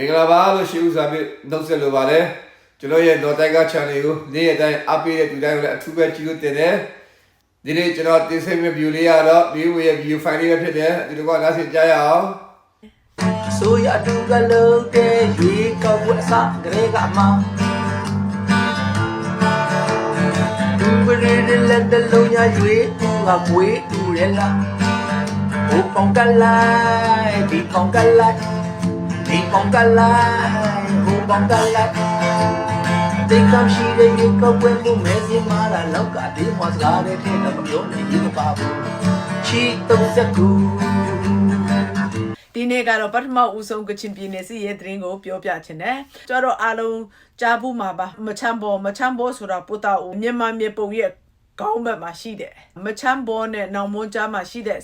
မင်္ဂလာပါလို့ရှိဦးစွာဖြင့်နှုတ်ဆက်လိုပါတယ်ကျွန်တော်ရဲ့ Northern Channel ကိုနေ့ရက်တိုင်းအပိတဲ့ဒီတိုင်းကိုလည်းအထူးပဲကြည့်လို့တင်တယ်ဒီနေ့ကျွန်တော်တင်ဆက်မယ့် view လေးကတော့ view ရဲ့ view file လေးပဲဖြစ်တယ်ဒီလိုကနားဆင်ကြရအောင်ဆိုရအတူကလုံးတဲ့ရေကောက်ွက်အစကလေးကမှသူပရိရလက်တလုံးရရွေသူကကွေးသူရဲလားဟိုပေါင်ကလိုက်ဒီပေါင်ကလိုက် ဒီပေါင်ကလိုက်ဟိုပေါင်ကလိုက်တိတ်ကမ်းရှိတဲ့ရေကောက်ွက်ကိုမဲစင်မာလာလောက်ကဒီမွားစကားတဲ့ထဲတော့မပြောနဲ့ရေမပါဘူးချီတုံးစကူဒီနေ့ကတော့ပထမဦးဆုံးကချင်ပြည်နယ်စီရဲ့သတင်းကိုပြောပြချင်တယ်။ကျတော့အားလုံးကြားဘူးမှာပါမချမ်းဘောမချမ်းဘောဆိုတာပူတာဦးမြန်မာမြေပုံရဲ့ ကောင်းဘက်မှာရှိတယ်။မချမ်းဘောနဲ့နောင်မွန်းကြားမှာရှိတဲ့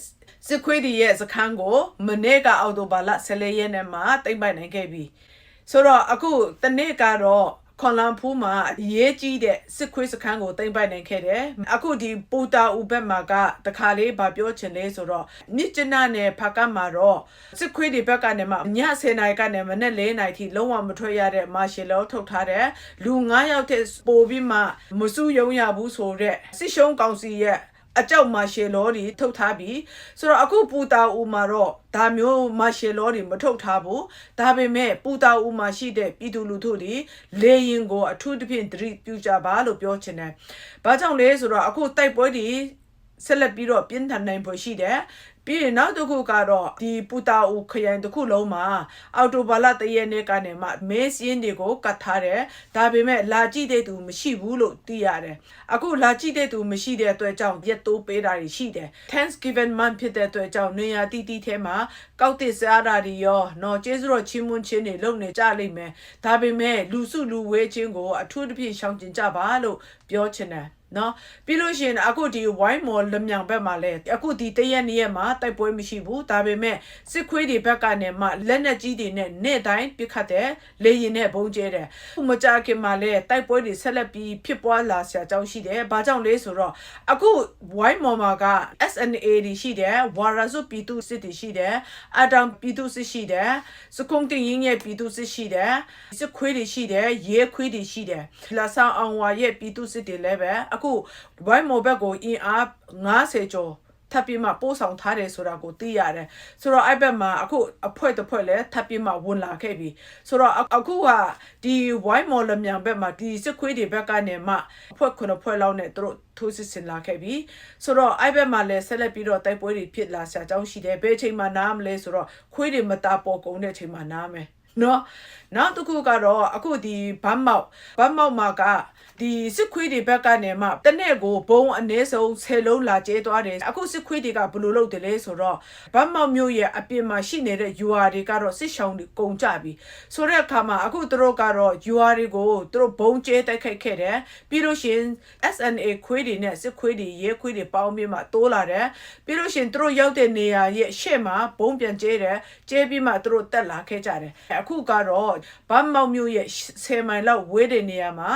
စစ်ခွေးဒီရဲ့စခန်းကိုမနေ့ကအောက်တိုဘာလ14ရက်နေ့မှာတိမ့်ပိုက်နိုင်ခဲ့ပြီ။ဆိုတော့အခုတနေ့ကတော့ ခွန်လန်ဖူးမှာအရေးကြီးတဲ့စစ်ခွေးစခန်းကိုတိမ့်ပိုက်နိုင်ခဲ့တယ်။အခုဒီပူတာဦးဘက်မှာကတခါလေးဗာပြောချင်လဲဆိုတော့မြစ်ကျနနဲ့ဖာကတ်မှာတော့စစ်ခွေးတွေဘက်ကနေမှည10နာရီကနေမနေ့4နာရီထိလုံးဝမထွက်ရတဲ့မာရှယ်လောထုတ်ထားတဲ့လူ9ယောက်တဲ့ပို့ပြီးမှမစုယုံရဘူးဆိုတဲ့စစ်ရှုံးကောင်စီရဲ့ အကြောက်မာရှယ်လောတွေထုတ်ထားပြီးဆိုတော့အခုပူတာဦးမှာတော့ဒါမျိုးမာရှယ်လောတွေမထုတ်ထားဘူးဒါပေမဲ့ပူတာဦးမှာရှိတဲ့ပြည်သူလူထုတွေလေရင်ကိုအထူးသဖြင့်သတိပြုကြပါလို့ပြောချင်တယ်။ဘာကြောင့်လဲဆိုတော့အခုတိုက်ပွဲတွေဆက်လက်ပြီးတော့ပြင်းထန်နိုင်ဖို့ရှိတယ်။ ပြီးရင်နောက်တစ်ခုကတော့ဒီပူတာဦးခရိုင်တစ်ခုလုံးမှာအော်တိုဘာလတရက်နေ့ကနေမှမဲစင်းတွေကိုကတ်ထားတယ်ဒါပေမဲ့လာကြည့်တဲ့သူမရှိဘူးလို့သိရတယ်အခုလာကြည့်တဲ့သူမရှိတဲ့အတွက်ကြောင့်ရက်တိုးပေးတာတွေရှိတယ် Thanksgiving month ဖြစ်တဲ့အတွက်ကြောင့်နေရာတီးတီးထဲမှာကောက်တစ်စားတာတွေရောနော်ကျေးဇူးတော်ချီးမွမ်းခြင်းတွေလုပ်နေကြလိမ့်မယ်ဒါပေမဲ့လူစုလူဝေးခြင်းကိုအထူးသဖြင့်ရှောင်ကျဉ်ကြပါလို့ပြောချင်တယ်နော်ပြီးလို့ရှိရင်အခုဒီ wine mall လမြောင်ဘက်မှာလဲအခုဒီတရက်နေ့ရက်မှာတိုက်ပွဲမရှိဘူးဒါပေမဲ့စစ်ခွေးတွေဘက်ကနေမှလက်နက်ကြီးတွေနဲ့နေ့တိုင်းပစ်ခတ်တယ်လေရင်နဲ့ဘုံကျဲတယ်ခုမကြခင်မှာလဲတိုက်ပွဲတွေဆက်လက်ပြီးဖြစ်ပွားလာဆရာကြောင်းရှိတယ်ဘာကြောင့်လဲဆိုတော့အခု wine mall မှာက SNA တွေရှိတယ်ဝါရာစုပြည်သူစစ်တွေရှိတယ်အတံပြည်သူစစ်ရှိတယ်စကုံတင်ရင်ရဲ့ပြည်သူစစ်ရှိတယ်စစ်ခွေးတွေရှိတယ်ရဲခွေးတွေရှိတယ်လာဆောင်အောင်ဝါရဲ့ပြည်သူစစ်တွေလည်းပဲအခုဝိုင်းမော်ဘက်ကိုအင်အား90ကျော်ထပ်ပြီးမှပို့ဆောင်ထားတယ်ဆိုတာကိုသိရတယ်ဆိုတော့အဲ့ဘက်မှာအခုအဖွဲတစ်ဖွဲလဲထပ်ပြီးမှဝင်လာခဲ့ပြီဆိုတော့အခုကဒီဝိုင်းမော်လမြန်ဘက်မှာဒီစစ်ခွေးတွေဘက်ကနေမှအဖွဲခုနှစ်ဖွဲလောက်နဲ့သူတို့ထိုးစစ်ဆင်လာခဲ့ပြီဆိုတော့အဲ့ဘက်မှာလဲဆက်လက်ပြီးတော့တိုက်ပွဲတွေဖြစ်လာဆရာအကြောင်းရှိတယ်ဘယ်အချိန်မှနားမလဲဆိုတော့ခွေးတွေမတာပေါ်ကုန်တဲ့အချိန်မှာနားမယ် နော်နောက်တစ်ခုကတော့အခုဒီဘတ်မောက်ဘတ်မောက်မှာကဒီစစ်ခွေးတွေဘက်ကနေမှတနေ့ကိုဘုံအနည်းဆုံး10လုံးလာကျဲသွားတယ်အခုစစ်ခွေးတွေကဘယ်လိုလုပ်တယ်လဲဆိုတော့ဘတ်မောက်မျိုးရဲ့အပြင်မှာရှိနေတဲ့ UR တွေကတော့စစ်ရှောင်းတွေကုန်ကြပြီဆိုတဲ့အခါမှာအခုသူတို့ကတော့ UR တွေကိုသူတို့ဘုံကျဲတိုက်ခိုက်ခဲ့တယ်ပြီးလို့ရှိရင် SNA ခွေးတွေနဲ့စစ်ခွေးတွေရဲခွေးတွေပေါင်းပြီးမှတိုးလာတယ်ပြီးလို့ရှိရင်သူတို့ရောက်တဲ့နေရာရဲ့ရှေ့မှာဘုံပြန်ကျဲတယ်ကျဲပြီးမှသူတို့တက်လာခဲ့ကြတယ်အခုကတော့ဘတ်မောက်မျိုးရဲ့10မိုင်လောက်ဝေးတဲ့နေရာမှာ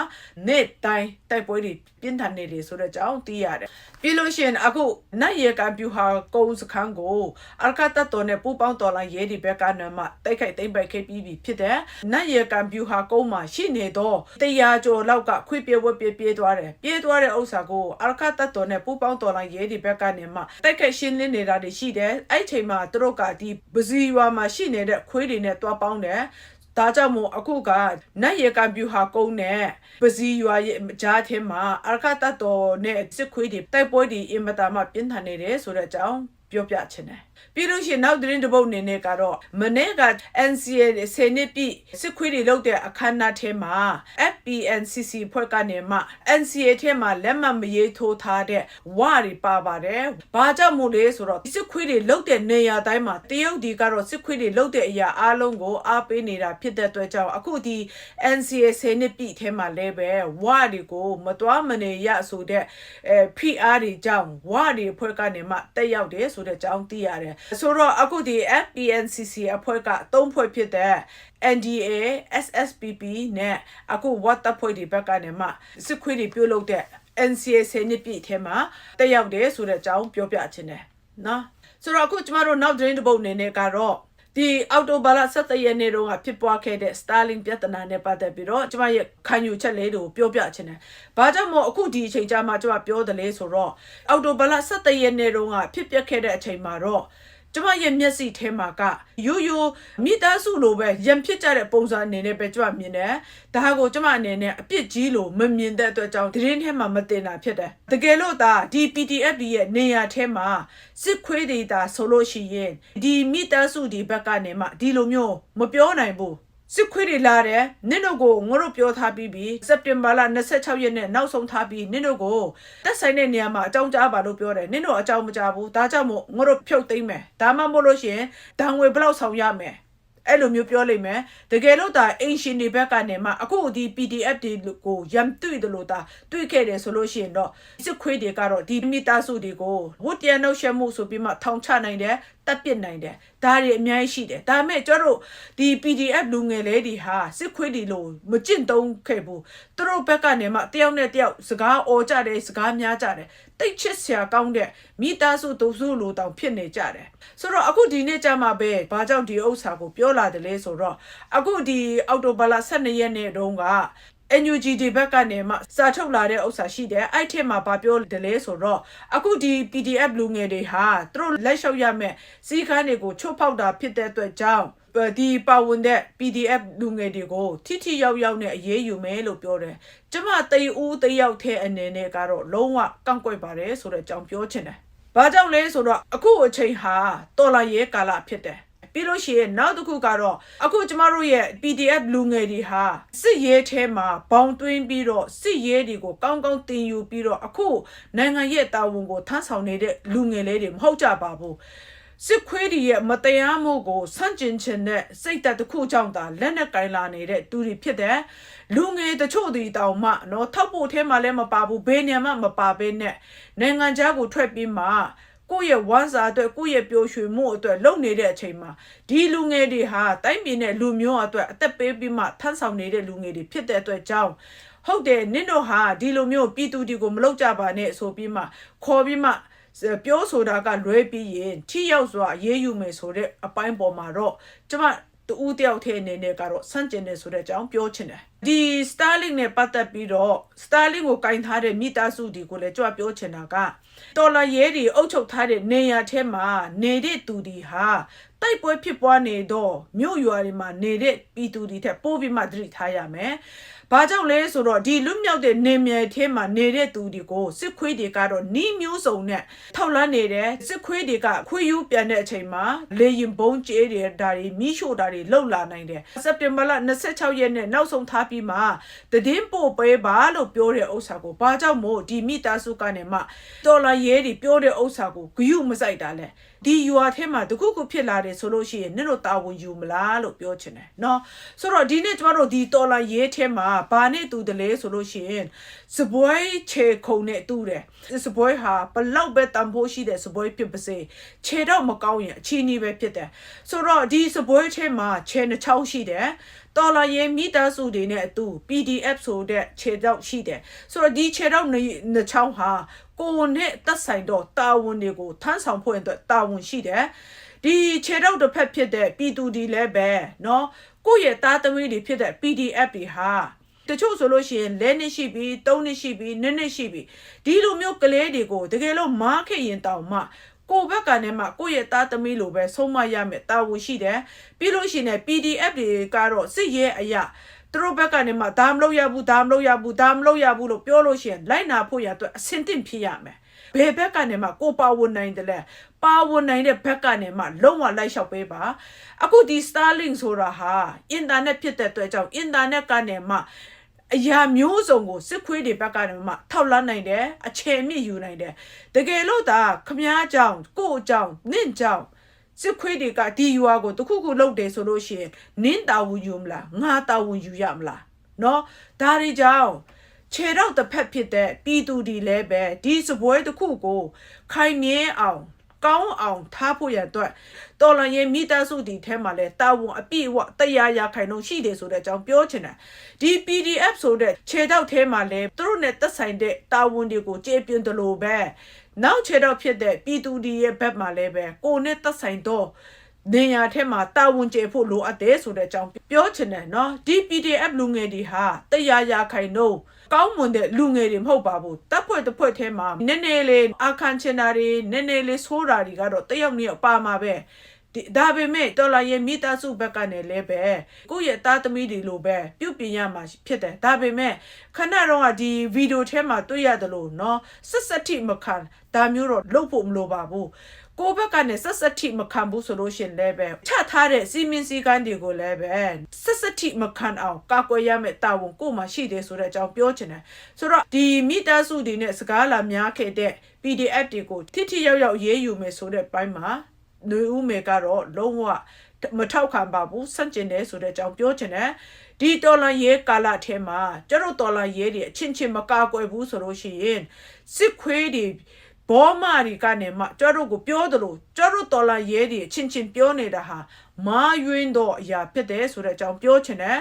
နေ့တိုင်းတိုက်ပွဲတွေပြင်းထန်နေတယ်ဆိုတော့ကြောင်းသိရတယ်ပြီးလို့ရှိရင်အခုနတ်ရေကံပြူဟာကုန်းစခန်းကိုအလကတတ်တော်နဲ့ပူပေါင်းတော်လိုင်းရဲဒီဘက်ကနမတိုက်ခိုက်သိမ့်ပိုက်ခဲ့ပြီးပြီဖြစ်တယ်နတ်ရေကံပြူဟာကုန်းမှာရှိနေတော့တရားကျော်လောက်ကခွေပြေဝက်ပြေးပြေးသွားတယ်ပြေးသွားတဲ့ဥစ္စာကိုအလကတတ်တော်နဲ့ပူပေါင်းတော်လိုင်းရဲဒီဘက်ကနေမှတိုက်ခိုက်ရှင်းလင်းနေတာတွေရှိတယ်အဲ့ချိန်မှာသူတို့ကဒီပစီရွာမှာရှိနေတဲ့ခွေးတွေနဲ့တွားပေါင်းတယ်ဒါကြောင့်မို့အခုကနတ်ရေကံပြူဟာကုန်းနဲ့ပစီရွာရဲ့ကြားထဲမှာအရခတတော်နဲ့စစ်ခွေးတွေတိုက်ပွဲတွေအင်မတာမှပြင်းထန်နေတယ်ဆိုတဲ့အကြောင်းပြောပြချင်တယ် ပြီးလို့ရှိရင်နောက်သတင်းတစ်ပုဒ်အနေနဲ့ကတော့မနေ့က NCA ဆယ်နှစ်ပြည့်စစ်ခွေးတွေလုပ်တဲ့အခမ်းအနားထဲမှာ FPNCC ဖွဲ့ကနေမှ NCA ထဲမှာလက်မှတ်မရေးထိုးထားတဲ့ဝတွေပါပါတယ်။ဘာကြောင့်မို့လဲဆိုတော့စစ်ခွေးတွေလုပ်တဲ့နေရာတိုင်းမှာတရုတ်ဒီကတော့စစ်ခွေးတွေလုပ်တဲ့အရာအားလုံးကိုအားပေးနေတာဖြစ်တဲ့အတွက်ကြောင့်အခုဒီ NCA ဆယ်နှစ်ပြည့်ထဲမှာလည်းပဲဝတွေကိုမတော်မနေရဆိုတဲ့အဲ PR တွေကြောင့်ဝတွေအဖွဲ့ကနေမှတက်ရောက်တယ်ဆိုတဲ့အကြောင်းသိရတယ်။ဆိုတော့အခုဒီ FPNCC အဖွဲ့ကသုံးဖွဲ့ဖြစ်တဲ့ NDA SSPP နဲ့အခုဝတ်တပ်ဖွဲ့တွေဘက်ကနေမှစစ်ခွေးတွေပြုတ်လုပ်တဲ့ NCA ဆယ်နှစ်ပြည့်ထဲမှာတက်ရောက်တယ်ဆိုတဲ့အကြောင်းပြောပြချင်တယ်နော်ဆိုတော့အခုကျမတို့နောက်သတင်းတစ်ပုဒ်အနေနဲ့ကတော့ ဒီဒီအော်တိုဘာလ17ရက်နေ့တုန်းကဖြစ်ပွားခဲ့တဲ့ Starlink ပြဿနာနဲ့ပတ်သက်ပြီးတော့ကျမရဲ့ခံယူချက်လေးတွေကိုပြောပြချင်တယ်။ဘာကြောင့်မို့အခုဒီအချိန်ကြာမှကျမပြောတယ်လဲဆိုတော့အော်တိုဘာလ17ရက်နေ့တုန်းကဖြစ်ပျက်ခဲ့တဲ့အချိန်မှာတော့ ကျမရဲ့မျက်စိထဲမှာကရိုးရိုးမိသားစုလိုပဲရံဖြစ်ကြတဲ့ပုံစံအနေနဲ့ပဲကျမမြင်တယ်။ဒါကိုကျမအနေနဲ့အပြစ်ကြီးလို့မမြင်တဲ့အတွက်ကြောင့်ဒီရင်းထဲမှာမတင်တာဖြစ်တယ်။တကယ်လို့ဒါဒီ PDF ဒီရဲ့နေရာထဲမှာစစ်ခွေးတွေဒါဆိုလို့ရှိရင်ဒီမိသားစုဒီဘက်ကနေမှဒီလိုမျိုးမပြောနိုင်ဘူး။ စစ်ခွေးတွေလာတယ်နင့်တို့ကိုငါတို့ပြောထားပြီးပြီစက်တင်ဘာလ26ရက်နေ့နောက်ဆုံးထားပြီးနင့်တို့ကိုတက်ဆိုင်တဲ့နေရာမှာအကြောင်းကြားပါလို့ပြောတယ်နင့်တို့အကြောင်းမကြားဘူးဒါကြောင့်မို့ငါတို့ဖြုတ်သိမ်းမယ်ဒါမှမဟုတ်လို့ရှိရင်ဒဏ်ငွေဘယ်လောက်ဆောင်ရမယ်အဲ့လိုမျိုးပြောလိုက်မယ်တကယ်လို့ဒါအင်ရှင်တွေဘက်ကနေမှအခုဒီ PDF တွေကိုရမ်တွေ့တယ်လို့ဒါတွေ့ခဲ့တယ်ဆိုလို့ရှိရင်တော့စစ်ခွေးတွေကတော့ဒီမိသားစုတွေကိုဝတ်တရနှုတ်ရှက်မှုဆိုပြီးမှထောင်ချနိုင်တယ် တပ်ပစ်နိုင်တယ်ဒါတွေအများကြီးရှိတယ်ဒါပေမဲ့ကျတို့ဒီ PDF လူငယ်လေးတွေဟာစစ်ခွေးတွေလို့မကျင့်သုံးခဲ့ဘူးသူတို့ဘက်ကနေမှတယောက်နဲ့တယောက်စကားអော်ကြတယ်စကားများကြတယ်တိတ်ချစ်စရာကောင်းတဲ့မိသားစုသူစုလိုတောင်ဖြစ်နေကြတယ်ဆိုတော့အခုဒီနေ့ကျမှပဲဘာကြောင့်ဒီဥစ္စာကိုပြောလာတယ်လဲဆိုတော့အခုဒီအော်တိုဘာလ12ရက်နေ့တုန်းက NUG ဒီဘက်ကနေမှစာထုတ်လာတဲ့ဥစ္စာရှိတယ်အဲ့ထက်မှာဗာပြောတယ်လဲဆိုတော့အခုဒီ PDF လူငယ်တွေဟာသူတို့လက်လျှောက်ရမယ်စီကန်းတွေကိုချုပ်ဖောက်တာဖြစ်တဲ့အတွက်ကြောင့်ဒီပါဝင်တဲ့ PDF လူငယ်တွေကိုထိထိရောက်ရောက်နဲ့အရေးယူမယ်လို့ပြောတယ်။ကျမတေဦးတယောက်ထဲအနေနဲ့ကတော့လုံးဝကန့်ကွက်ပါတယ်ဆိုတဲ့အကြောင်းပြောချင်တယ်။ဘာကြောင့်လဲဆိုတော့အခုအချိန်ဟာတော်လာရဲကာလဖြစ်တယ်။ ပြီးလို့ရှိရင်နောက်တစ်ခုကတော့အခုကျမတို့ရဲ့ PDF လူငယ်တွေဟာစစ်ရေးထဲမှာဘောင်သွင်းပြီးတော့စစ်ရေးတွေကိုကောင်းကောင်းတင်ယူပြီးတော့အခုနိုင်ငံရဲ့တာဝန်ကိုထမ်းဆောင်နေတဲ့လူငယ်လေးတွေမဟုတ်ကြပါဘူးစစ်ခွေးတွေရဲ့မတရားမှုကိုဆန့်ကျင်ခြင်းနဲ့စိတ်သက်တစ်ခုကြောင့်သာလက်နက်ကင်လာနေတဲ့သူတွေဖြစ်တဲ့လူငယ်တချို့ဒီတောင်မှနော်ထောက်ဖို့ထဲမှာလည်းမပါဘူးဘယ်နေရာမှမပါဘဲနဲ့နိုင်ငံခြားကိုထွက်ပြီးမှ ကိုယ့်ရဲ့ဝမ်းစာအတွက်ကိုယ့်ရဲ့ပျော်ရွှင်မှုအတွက်လုပ်နေတဲ့အချိန်မှာဒီလူငယ်တွေဟာတိုင်းပြည်နဲ့လူမျိုးအတွက်အသက်ပေးပြီးမှထမ်းဆောင်နေတဲ့လူငယ်တွေဖြစ်တဲ့အတွက်ကြောင့်ဟုတ်တယ်နင့်တို့ဟာဒီလိုမျိုးပြည်သူတွေကိုမလုပ်ကြပါနဲ့ဆိုပြီးမှခေါ်ပြီးမှပြောဆိုတာကလွဲပြီးရင်ထိရောက်စွာရေးယူမယ်ဆိုတဲ့အပိုင်းပေါ်မှာတော့ကျမတူဦးတယောက်ထဲအနေနဲ့ကတော့စန့်ကျင်နေဆိုတဲ့အကြောင်းပြောချင်တယ်ဒီ Starlink နဲ့ပတ်သက်ပြီးတော့ Starlink ကိုကင်ထားတဲ့မိသားစုတွေကိုလည်းကြွပြောချင်တာက တော်လာရဲတွေအုပ်ချုပ်ထားတဲ့နေရာထဲမှာနေတဲ့သူတွေဟာတိုက်ပွဲဖြစ်ပွားနေတော့မြို့ရွာတွေမှာနေတဲ့ပြည်သူတွေထက်ပိုပြီးမှသတိထားရမယ်။ဘာကြောင့်လဲဆိုတော့ဒီလွတ်မြောက်တဲ့နေမြေထဲမှာနေတဲ့သူတွေကိုစစ်ခွေးတွေကတော့နီးမျိုးစုံနဲ့ထောက်လန်းနေတယ်စစ်ခွေးတွေကခွေးယူပြန်တဲ့အချိန်မှာလေရင်ဘုံကျဲတွေဒါတွေမိရှို့တာတွေလှုပ်လာနိုင်တယ်။စက်တင်ဘာလ26ရက်နေ့နောက်ဆုံးထားပြီးမှတည်င်းပို့ပေးပါလို့ပြောတဲ့ဥစ္စာကိုဘာကြောင့်မို့ဒီမိသားစုကနေမှတော်လရဲတွေပြောတဲ့ဥစ္စာကိုဂယုမစိုက်တာလဲဒီယူအားထဲမှာတခုခုဖြစ်လာတယ်ဆိုလို့ရှိရင်နင့်တို့တာဝန်ယူမလားလို့ပြောချင်တယ်เนาะဆိုတော့ဒီနေ့ကျမတို့ဒီတော်လာရဲထဲမှာဘာနဲ့တူတယ်လဲဆိုလို့ရှိရင်စပွဲခြေခုံနဲ့တူတယ်စပွဲဟာဘလောက်ပဲတန်ဖိုးရှိတဲ့စပွဲဖြစ်ပါစေခြေတော့မကောင်းရင်အချီးနှီးပဲဖြစ်တယ်ဆိုတော့ဒီစပွဲထဲမှာခြေနှချောင်းရှိတယ် တော်လာရင်မိသားစုတွေနဲ့အတူ PDF ဆိုတဲ့ခြေတော့ရှိတယ်ဆိုတော့ဒီခြေတော့နှချောင်းဟာကိုယ်နဲ့သက်ဆိုင်တော့တာဝန်တွေကိုထမ်းဆောင်ဖို့အတွက်တာဝန်ရှိတယ်ဒီခြေတော့တစ်ဖက်ဖြစ်တဲ့ပြည်သူဒီလည်းပဲเนาะကိုယ့်ရဲ့သားသမီးတွေဖြစ်တဲ့ PDF တွေဟာတချို့ဆိုလို့ရှိရင်လဲနှစ်ရှိပြီသုံးနှစ်ရှိပြီနှစ်နှစ်ရှိပြီဒီလိုမျိုးကလေးတွေကိုတကယ်လို့မားခဲ့ရင်တောင်မှ ကိုဘက်ကနေမှကိုယ့်ရဲ့သားသမီးလိုပဲဆုံးမရမယ်တာဝန်ရှိတယ်ပြီးလို့ရှိရင် PDF တွေကတော့စစ်ရဲအရာသူတို့ဘက်ကနေမှဒါမလုပ်ရဘူးဒါမလုပ်ရဘူးဒါမလုပ်ရဘူးလို့ပြောလို့ရှိရင်လိုက်နာဖို့ရအတွက်အဆင်သင့်ဖြစ်ရမယ်ဘယ်ဘက်ကနေမှကိုပါဝင်နိုင်တယ်လဲပါဝင်နိုင်တဲ့ဘက်ကနေမှလုံးဝလိုက်လျှောက်ပေးပါအခုဒီ Starlink ဆိုတာဟာအင်တာနက်ဖြစ်တဲ့အတွက်ကြောင့်အင်တာနက်ကနေမှ အရာမျိုးစုံကိုစစ်ခွေးတွေဘက်ကနေမှထောက်လန်းနိုင်တယ်အချိန်မြင့်ယူနိုင်တယ်တကယ်လို့ဒါခမားကြောင့်ကို့ကြောင့်နင့်ကြောင့်စစ်ခွေးတွေကဒီယူအားကိုတခုခုလုပ်တယ်ဆိုလို့ရှိရင်နင်းတာဝန်ယူမလားငါတာဝန်ယူရမလားเนาะဒါတွေကြောင့်ခြေတော့တစ်ဖက်ဖြစ်တဲ့ပြည်သူဒီလည်းပဲဒီစပွဲတစ်ခုကိုခိုင်မြဲအောင် ကောင်းအောင်ထားဖို့ရအတွက်တော်လန်ရဲ့မိသားစုဒီထဲမှာလဲတာဝန်အပြည့်အဝတရားရခိုင်လုံးရှိတယ်ဆိုတဲ့အကြောင်းပြောချင်တယ်ဒီ PDF ဆိုတဲ့ခြေတော့ထဲမှာလဲသူတို့နဲ့သက်ဆိုင်တဲ့တာဝန်တွေကိုကြေပြင်းတယ်လို့ပဲနောက်ခြေတော့ဖြစ်တဲ့ပြည်သူဒီရဲ့ဘက်မှာလဲပဲကိုနဲ့သက်ဆိုင်တော့နေရာထဲမှာတာဝန်ကျေဖို့လိုအပ်တယ်ဆိုတဲ့အကြောင်းပြောချင်တယ်နော်ဒီ PDF လူငယ်တွေဟာတရားရခိုင်နှုန်း ကောင်းမွန်တဲ့လူငယ်တွေမဟုတ်ပါဘူးတပ်ဖွဲ့တစ်ဖွဲ့ထဲမှာနည်းနည်းလေးအခန်းချင်တာတွေနည်းနည်းလေးဆိုးတာတွေကတော့တယောက်နည်းပါမှာပဲဒီဒါပေမဲ့တော်လာရဲ့မိသားစုဘက်ကနေလည်းပဲကိုယ့်ရဲ့သားသမီးတွေလိုပဲပြုတ်ပြင်ရမှာဖြစ်တယ်ဒါပေမဲ့ခဏတော့ကဒီဗီဒီယိုထဲမှာတွေ့ရတယ်လို့နော်ဆက်ဆက်ထိမခံဒါမျိုးတော့လုပ်ဖို့မလိုပါဘူး ကိုယ့်ဘက်ကနေဆက်ဆက်ထိမခံဘူးဆိုလို့ရှရင်လည်းပဲချထားတဲ့စီမင်းစည်းကမ်းတွေကိုလည်းပဲဆက်ဆက်ထိမခံအောင်ကာကွယ်ရမယ့်တာဝန်ကိုယ်မှာရှိတယ်ဆိုတဲ့အကြောင်းပြောချင်တယ်ဆိုတော့ဒီမိသားစုတွေနဲ့စကားလာများခဲ့တဲ့ PDF တွေကိုထိထိရောက်ရောက်ရေးယူမယ်ဆိုတဲ့ဘက်မှာຫນွေဦးမေကတော့လုံးဝမထောက်ခံပါဘူးစန့်ကျင်တယ်ဆိုတဲ့အကြောင်းပြောချင်တယ်ဒီတော်လန်ရေးကာလထဲမှာကျတို့တော်လန်ရေးတွေအချင်းချင်းမကာကွယ်ဘူးဆိုလို့ရှိရင်စစ်ခွေးတွေ ဘောမာရီကနေမှကျတို့ကိုပြောတယ်လို့ကျတို့တော်လာရဲတွေအချင်းချင်းပြောနေတာဟာမာယွင်းတော့အရာဖြစ်တယ်ဆိုတဲ့အကြောင်းပြောချင်တယ်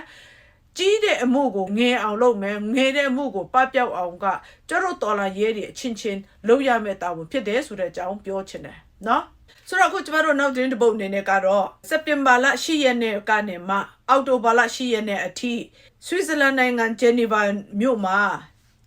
ကြီးတဲ့အမှုကိုငယ်အောင်လုပ်မယ်ငယ်တဲ့အမှုကိုပပျောက်အောင်ကကျတို့တော်လာရဲတွေအချင်းချင်းလုပ်ရမယ့်တာဝန်ဖြစ်တယ်ဆိုတဲ့အကြောင်းပြောချင်တယ်နော်ဆိုတော့အခုကျမတို့နောက်သတင်းတစ်ပုဒ်အနေနဲ့ကတော့စက်တင်ဘာလ10ရက်နေ့ကနေမှအောက်တိုဘာလ10ရက်နေ့အထိဆွစ်ဇာလန်နိုင်ငံဂျနီဗာမြို့မှာ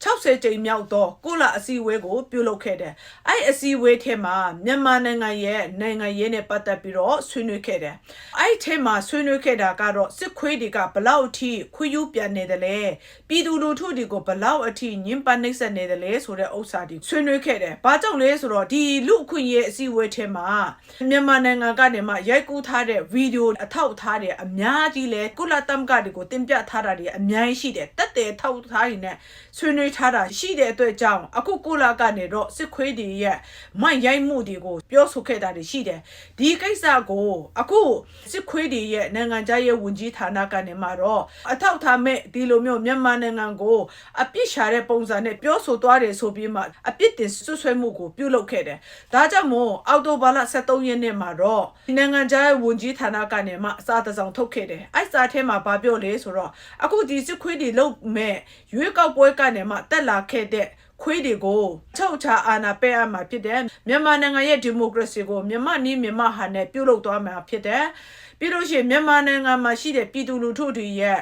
60ကြိမ်မြောက်သောကုလအစည်းအဝေးကို ပြုလုပ်ခဲ့တယ်။အဲ့အစည်းအဝေးထဲမှာမြန်မာနိုင်ငံရဲ့နိုင်ငံရေးနဲ့ပတ်သက်ပြီးတော့ဆွေးနွေးခဲ့တယ်။အဲ့ထဲမှာဆွေးနွေးခဲ့တာကတော့စစ်ခွေးတွေကဘလောက်အထိခွေးယူပြန်နေတယ်လဲ။ပြည်သူလူထုတွေကိုဘလောက်အထိညှဉ်းပန်းနှိပ်စက်နေတယ်လဲဆိုတဲ့ဥစ္စာတွေဆွေးနွေးခဲ့တယ်။ဘာကြောင့်လဲဆိုတော့ဒီလူအခွင့်အရေးအစည်းအဝေးထဲမှာမြန်မာနိုင်ငံကနေမှရိုက်ကူးထားတဲ့ဗီဒီယိုအထောက်ထားတဲ့အများကြီးလဲကုလသမဂ္ဂတွေကိုတင်ပြထားတာတွေအများကြီးရှိတယ်။တက်တယ်ထောက်ထားတွေနဲ့ဆွေးနွေးထားတာရှိတဲ့အတွက်ကြောင့်အခုကုလကနေတော့စစ်ခွေးတွေရဲ့မိုက်ရိုက်မှုတွေကိုပြောဆိုခဲ့တာတွေရှိတယ်။ဒီကိစ္စကိုအခုစစ်ခွေးတွေရဲ့နိုင်ငံခြားရေးဝန်ကြီးဌာနကနေမှတော့အထောက်ထားမဲ့ဒီလိုမျိုးမြန်မာနိုင်ငံကိုအပြစ်ရှာတဲ့ပုံစံနဲ့ပြောဆိုသွားတယ်ဆိုပြီးမှအပြစ်တင်ဆွဆွဲမှုကိုပြုလုပ်ခဲ့တယ်။ဒါကြောင့်မို့အောက်တိုဘာလ23ရက်နေ့မှာတော့နိုင်ငံခြားရေးဝန်ကြီးဌာနကနေမှအစားတစောင်ထုတ်ခဲ့တယ်။အဲ့စာထဲမှာဗာပြောလေဆိုတော့အခုဒီစစ်ခွေးတွေလုတ်မဲ့ရွေးကောက်ပွဲကနေမှတက်လာခဲ့တဲ့ခွေးတွေကိုချုပ်ချအာဏာပေးအပ်မှာဖြစ်တယ်မြန်မာနိုင်ငံရဲ့ဒီမိုကရေစီကိုမြန်မာနည်းမြန်မာဟာနဲ့ပြုလုပ်သွားမှာဖြစ်တယ်ပြီးလို့ရှိရင်မြန်မာနိုင်ငံမှာရှိတဲ့ပြည်သူလူထုတွေရဲ့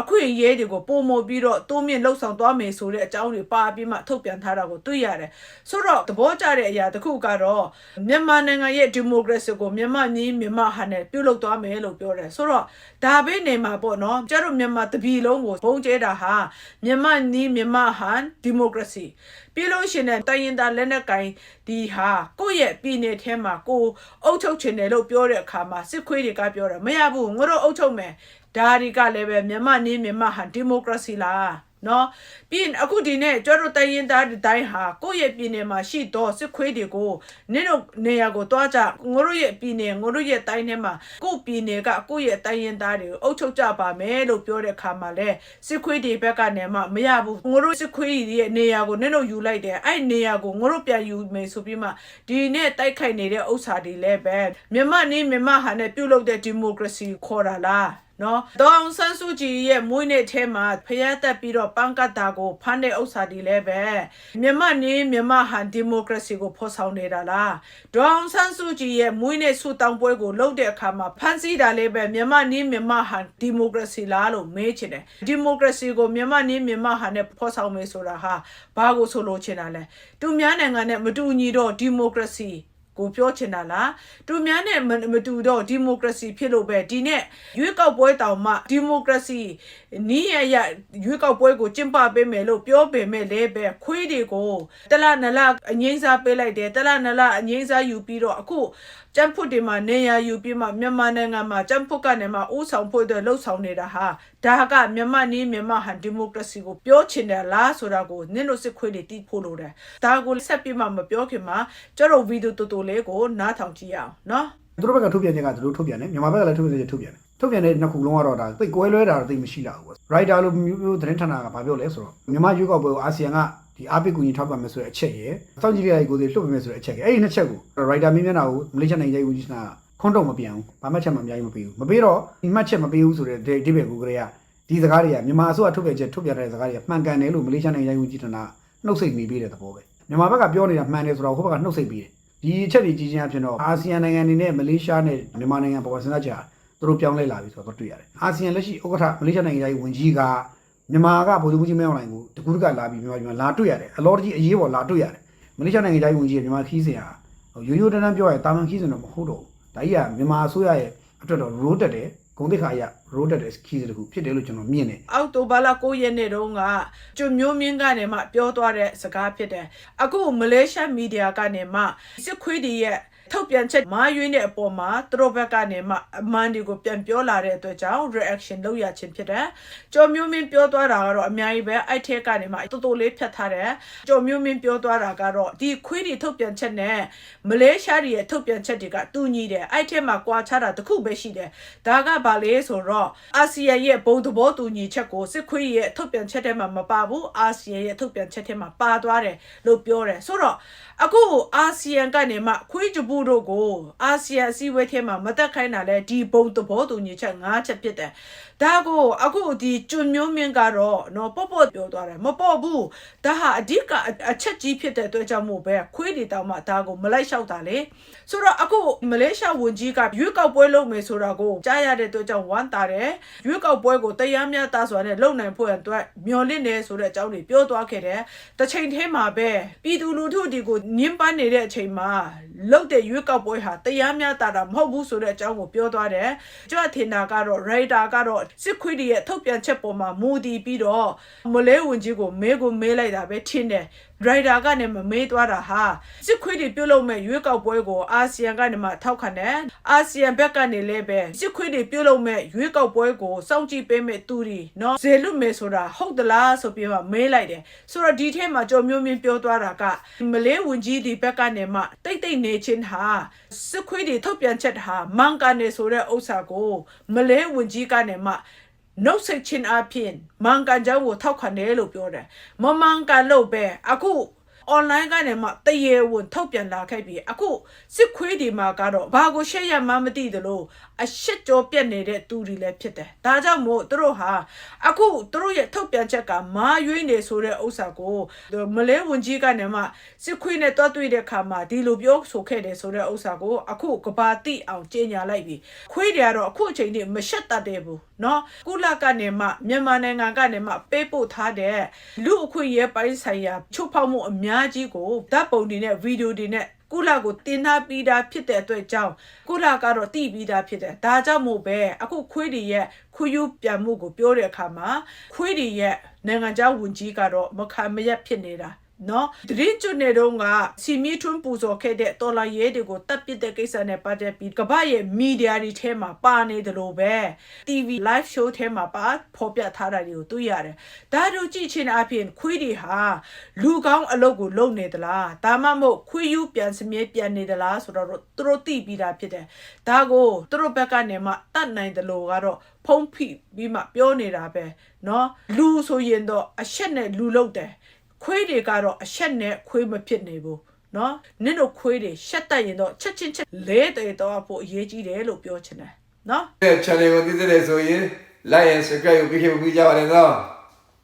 အခွင့်အရေးတွေကိုပုံမပြီးတော့တိုးမြင့်လှုပ်ဆောင်သွားမယ်ဆိုတဲ့အကြောင်းတွေပါပြီးမှထုတ်ပြန်ထားတာကိုတွေ့ရတယ်ဆိုတော့သဘောကျတဲ့အရာတစ်ခုကတော့မြန်မာနိုင်ငံရဲ့ဒီမိုကရေစီကိုမြန်မာနည်းမြန်မာဟာနဲ့ပြုလုပ်သွားမယ်လို့ပြောတယ်ဆိုတော့ဒါပဲနေမှာပေါ့နော်ကျတို့မြန်မာတပြည်လုံးကိုဘုံကျဲတာဟာမြန်မာနည်းမြန်မာဟာဒီမိုကရေစီပြီးလို့ရှိရင်တိုင်းရင်သားလက်နက်ကင်ဒီဟာကိုယ့်ရဲ့ပြည်နယ်ထဲမှာကိုယ်အုပ်ချုပ်ချင်တယ်လို့ပြောတဲ့အခါမှာစစ်ခွေးတွေကပြောတယ်မရဘူးငါတို့အုပ်ချုပ်မယ် ဒါတွေကလည်းပဲမြန်မာနည်းမြန်မာဟာဒီမိုကရေစီလားနော်ပြီးရင်အခုဒီနေ့ကျွတ်တို့တိုင်းရင်သားဒီတိုင်းဟာကိုယ့်ရဲ့ပြည်နယ်မှာရှိတော့စစ်ခွေးတွေကိုနင့်တို့နေရာကိုတွားကြငါတို့ရဲ့ပြည်နယ်ငါတို့ရဲ့တိုင်းထဲမှာကိုယ့်ပြည်နယ်ကကိုယ့်ရဲ့တိုင်းရင်သားတွေကိုအုပ်ချုပ်ကြပါမယ်လို့ပြောတဲ့အခါမှာလဲစစ်ခွေးတွေဘက်ကနေမှမရဘူးငါတို့စစ်ခွေးတွေရဲ့နေရာကိုနင့်တို့ယူလိုက်တယ်အဲ့နေရာကိုငါတို့ပြန်ယူမယ်ဆိုပြီးမှဒီနေ့တိုက်ခိုက်နေတဲ့ဥစ္စာတွေလည်းပဲမြန်မာနည်းမြန်မာဟာနဲ့ပြုတ်လုပ်တဲ့ဒီမိုကရေစီခေါ်တာလား နော်ဒေါအောင်ဆန်းစုကြည်ရဲ့မွေးနေ့ထဲမှာဖျက်သက်ပြီးတော့ပန်းကတ်တာကိုဖမ်းတဲ့ဥစ္စာတွေလည်းပဲမြန်မာနေမြန်မာဟန်ဒီမိုကရေစီကိုဖော်ဆောင်နေတာလားဒေါအောင်ဆန်းစုကြည်ရဲ့မွေးနေ့ဆူတောင်းပွဲကိုလုပ်တဲ့အခါမှာဖမ်းဆီးတာလည်းပဲမြန်မာနေမြန်မာဟန်ဒီမိုကရေစီလားလို့မေးချင်တယ်ဒီမိုကရေစီကိုမြန်မာနေမြန်မာဟန်နဲ့ဖော်ဆောင်မယ်ဆိုတာဟာဘာကိုဆိုလိုချင်တာလဲသူများနိုင်ငံနဲ့မတူညီတော့ဒီမိုကရေစီ ကိုပြောချင်တာလားသူများနဲ့မမတူတော့ဒီမိုကရေစီဖြစ်လို့ပဲဒီနဲ့ရွေးကောက်ပွဲတောင်မှဒီမိုကရေစီနီးရရရွေးကောက်ပွဲကိုကျင်းပပေးမယ်လို့ပြောပေမဲ့လည်းပဲခွေးတွေကိုတလနလအငိမ့်စားပေးလိုက်တယ်တလနလအငိမ့်စားယူပြီးတော့အခု ကျန်းဖုတ်တွေမှာနေရယူပြီးမှမြန်မာနိုင်ငံမှာကျန်းဖုတ်ကနေမှဥဆောင်ဖို့အတွက်လှုပ်ဆောင်နေတာဟာဒါကမြန်မာနီးမြန်မာဟန်ဒီမိုကရေစီကိုပြောချင်တယ်လားဆိုတာကိုနင့်တို့စစ်ခွေးတွေတီးဖို့လိုတယ်ဒါကိုဆက်ပြီးမှမပြောခင်မှာကျတော့ဗီဒီယိုတူတူလေးကိုနားထောင်ကြည့်ရအောင်နော်သူတို့ဘက်ကထုတ်ပြန်ခြင်းကသူတို့ထုတ်ပြန်တယ်မြန်မာဘက်ကလည်းထုတ်ပြန်ခြင်းထုတ်ပြန်တယ်ထုတ်ပြန်တဲ့နှစ်ခုလုံးကတော့ဒါသိကွဲလွဲတာတော့သိမရှိလာဘူးပေါ့ writer လို့မျိုးမျိုးသတင်းဌာနကဘာပြောလဲဆိုတော့မြန်မာရွေးကောက်ပွဲကိုအာဆီယံက ဒီအားပေးကူညီထောက်ပံ့မယ်ဆိုတဲ့အချက်ရယ်စောင့်ကြည့်ရတဲ့ကိုယ်စီလွှတ်ပေးမယ်ဆိုတဲ့အချက်ရယ်အဲ့ဒီနှစ်ချက်ကို writer မင်းမျက်နှာကိုမလေးရှားနိုင်ငံရေးဝန်ကြီးဌာနကခွန်းတော့မပြန်ဘူးဘာမှချက်မှအများကြီးမပေးဘူးမပေးတော့ဒီမှတ်ချက်မပေးဘူးဆိုတဲ့ဒီဘက်ကူကလေးကဒီစကားတွေကမြန်မာအစိုးရထုတ်ပြန်ချက်ထုတ်ပြန်တဲ့စကားတွေကမှန်ကန်တယ်လို့မလေးရှားနိုင်ငံရေးဝန်ကြီးဌာနနှုတ်ဆက်နေပေးတဲ့သဘောပဲမြန်မာဘက်ကပြောနေတာမှန်တယ်ဆိုတော့ဟိုဘက်ကနှုတ်ဆက်ပေးတယ်ဒီအချက်တွေကြီးချင်းအဖြစ်တော့အာဆီယံနိုင်ငံတွေနဲ့မလေးရှားနဲ့မြန်မာနိုင်ငံပေါ်စဉ်းစားကြသူတို့ပြောင်းလဲလာပြီဆိုတော့တွေ့ရတယ်အာဆီယံလက်ရှိဥက္ကဋ္ဌမလေးရှားနိုင်ငံသားကြီးဝန်ကြီးက မြန်မာကဗိုလ်ချုပ်ကြီးမင်းအောင်လှိုင်ကိုတကူတကလာပြီးမြန်မာပြည်မှာလာတွေ့ရတယ်အလောတကြီးအရေးပေါ်လာတွေ့ရတယ်မလေးရှားနိုင်ငံသားကြီးဝန်ကြီးကမြန်မာခီးစဉ်ဟာရိုးရိုးတန်းတန်းပြောရရင်တာမန်ခီးစဉ်တော့မဟုတ်တော့ဘူးဒါကြီးကမြန်မာအစိုးရရဲ့အတွက်တော့ road တက်တယ်ဂုံတိခါရ road တက်တယ်ခီးစဉ်တစ်ခုဖြစ်တယ်လို့ကျွန်တော်မြင်တယ်အောက်တိုဘာလ9ရက်နေ့တုန်းကကျွမျိုးမင်းကနေမှပြောသွားတဲ့စကားဖြစ်တယ်အခုမလေးရှားမီဒီယာကနေမှစစ်ခွေးတွေရဲ့ ထုတ်ပြန်ချက်မာရွေးတဲ့အပေါ်မှာသူတို့ဘက်ကနေမှအမှန်တွေကိုပြန်ပြောလာတဲ့အတွက်ကြောင့် reaction လုပ်ရခြင်းဖြစ်တယ်။ကျော်မျိုးမင်းပြောသွားတာကတော့အများကြီးပဲအဲ့ထက်ကနေမှတူတူလေးဖြတ်ထားတယ်။ကျော်မျိုးမင်းပြောသွားတာကတော့ဒီခွေးတွေထုတ်ပြန်ချက်နဲ့မလေးရှားတွေရဲ့ထုတ်ပြန်ချက်တွေကတူညီတယ်။အဲ့ထက်မှာကွာခြားတာတစ်ခုပဲရှိတယ်။ဒါကဘာလဲဆိုတော့အာဆီယံရဲ့ဘုံသဘောတူညီချက်ကိုစစ်ခွေးရဲ့ထုတ်ပြန်ချက်ထဲမှာမပါဘူး။အာဆီယံရဲ့ထုတ်ပြန်ချက်ထဲမှာပါသွားတယ်လို့ပြောတယ်။ဆိုတော့အခုအာဆီယံကနေမှခွေးကြဘူးတို့ကိုအာဆီယံအစည်းအဝေးထဲမှာမတက်ခိုင်းတာလဲဒီဘုံသဘောတူညီချက်၅ချက်ဖြစ်တယ်။ဒါကိုအခုဒီကျွန်းမျိုးမြင့်ကတော့နော်ပေါ့ပေါ့ပြောသွားတယ်မပေါ့ဘူး။ဒါဟာအဓိကအချက်ကြီးဖြစ်တဲ့အတွက်ကြောင့်မို့ပဲခွေးတွေတောင်မှဒါကိုမလိုက်လျှောက်တာလေ။ဆိုတော့အခုမလေးရှားဝန်ကြီးကရွေးကောက်ပွဲလုပ်မယ်ဆိုတာကိုကြားရတဲ့အတွက်ကြောင့်ဝမ်းသာတယ်။ရွေးကောက်ပွဲကိုတရားမျှတစွာနဲ့လုပ်နိုင်ဖို့အတွက်မျှော်လင့်နေဆိုတဲ့အကြောင်းတွေပြောသွားခဲ့တယ်။တစ်ချိန်တည်းမှာပဲပြည်သူလူထုဒီကိုညှဉ်းပန်းနေတဲ့အချိန်မှာလုတ်တဲ့ရွေးကောက်ပွဲဟာတရားမျှတတာမဟုတ်ဘူးဆိုတဲ့အကြောင်းကိုပြောသွားတယ်။ကျွတ်ထင်တာကတော့ writer ကတော့စစ်ခွေးတွေရဲ့ထုတ်ပြန်ချက်ပေါ်မှာမူတည်ပြီးတော့မလဲဝင်ကြီးကိုမဲကိုမဲလိုက်တာပဲထင်တယ်။ driver ကနေမမေးသွားတာဟာစစ်ခွေးတွေပြုတ်လို့မဲ့ရွေးကောက်ပွဲကိုအာဆီယံကနေမှထောက်ခံတယ်အာဆီယံဘက်ကနေလည်းပဲစစ်ခွေးတွေပြုတ်လို့မဲ့ရွေးကောက်ပွဲကိုစောင့်ကြည့်ပေးမဲ့သူတွေနော်ဇေလွတ်မယ်ဆိုတာဟုတ်သလားဆိုပြီးမှမေးလိုက်တယ်ဆိုတော့ဒီထဲမှာကြော်မျိုးမြင့်ပြောသွားတာကမလေးဝင်ကြီးဒီဘက်ကနေမှတိတ်တိတ်နေချင်းဟာစစ်ခွေးတွေထုတ်ပြန်ချက်ဟာမန်ကနေဆိုတဲ့ဥစ္စာကိုမလေးဝင်ကြီးကနေမှ နှုတ်ဆက်ခြင်းအပြင်မန်ကန်ကြောင့်ကိုထောက်ခံတယ်လို့ပြောတယ်မမန်ကန်လို့ပဲအခု online ကနေမှတရေဝင်ထုတ်ပြန်လာခဲ့ပြီးအခုစစ်ခွေးဒီမှာကတော့ဘာကိုရှက်ရမှန်းမသိသလိုအရှက်ကြောပြက်နေတဲ့သူတွေလည်းဖြစ်တယ်ဒါကြောင့်မို့သူတို့ဟာအခုသူတို့ရဲ့ထုတ်ပြန်ချက်ကမာရွေးနေဆိုတဲ့ဥစ္စာကိုမလဲဝင်ကြီးကနေမှစစ်ခွေးနဲ့တွားတွေ့တဲ့ခါမှာဒီလိုပြောဆိုခဲ့တယ်ဆိုတဲ့ဥစ္စာကိုအခုကဘာတိအောင်ကြေညာလိုက်ပြီခွေးတွေကတော့အခုအချိန်ထိမရှက်တတ်တယ်ဘူးเนาะကုလကနေမှမြန်မာနိုင်ငံကနေမှပေးပို့ထားတဲ့လူအခွင့်အရေးပိုင်းဆိုင်ရာချုပ်ဖောက်မှုအများကြီးကိုဓာတ်ပုံတွေနဲ့ဗီဒီယိုတွေနဲ့ကုလကိုတင်ထားပြီးသားဖြစ်တဲ့အတွက်ကြောင့်ကုလကတော့တည်ပြီးသားဖြစ်တယ်ဒါကြောင့်မို့ပဲအခုခွေးတွေရဲ့ခွေးယူပြန်မှုကိုပြောတဲ့အခါမှာခွေးတွေရဲ့နိုင်ငံခြားဝန်ကြီးကတော့မခံမရက်ဖြစ်နေတာ နော်တရင်ကျွနေတော့ကစီမီထွန်းပူဇော်ခဲ့တဲ့တော်လာရဲတွေကိုတပ်ပစ်တဲ့ကိစ္စနဲ့ပတ်သက်ပြီးကမ္ဘာရဲ့မီဒီယာတွေထဲမှာပါနေတယ်လို့ပဲ TV live show ထဲမှာပါဖော်ပြထားတာတွေကိုတွေ့ရတယ်။ဒါတို့ကြည့်ချင်းအပြင်ခွေးတွေဟာလူကောင်းအလုပ်ကိုလုပ်နေသလားဒါမှမဟုတ်ခွေးယူပြန်စမြဲပြန်နေသလားဆိုတော့သူတို့သိပြီးသားဖြစ်တယ်။ဒါကိုသူတို့ဘက်ကနေမှတတ်နိုင်တယ်လို့ကတော့ဖုံးဖိပြီးမှပြောနေတာပဲเนาะလူဆိုရင်တော့အရှက်နဲ့လူလုပ်တယ်။ ခွေးတွေကတော့အဆက်နဲ့ခွေးမဖြစ်နေဘူးနော်နင့်တို့ခွေးတွေရှက်တက်ရင်တော့ချက်ချင်းချက်လဲတယ်တော့ဖို့အရေးကြီးတယ်လို့ပြောချင်တယ်နော် channel ကိုသိတဲ့ဆိုရင် like and subscribe ကိုပြီးခဲ့ပြီးကြပါလေနော်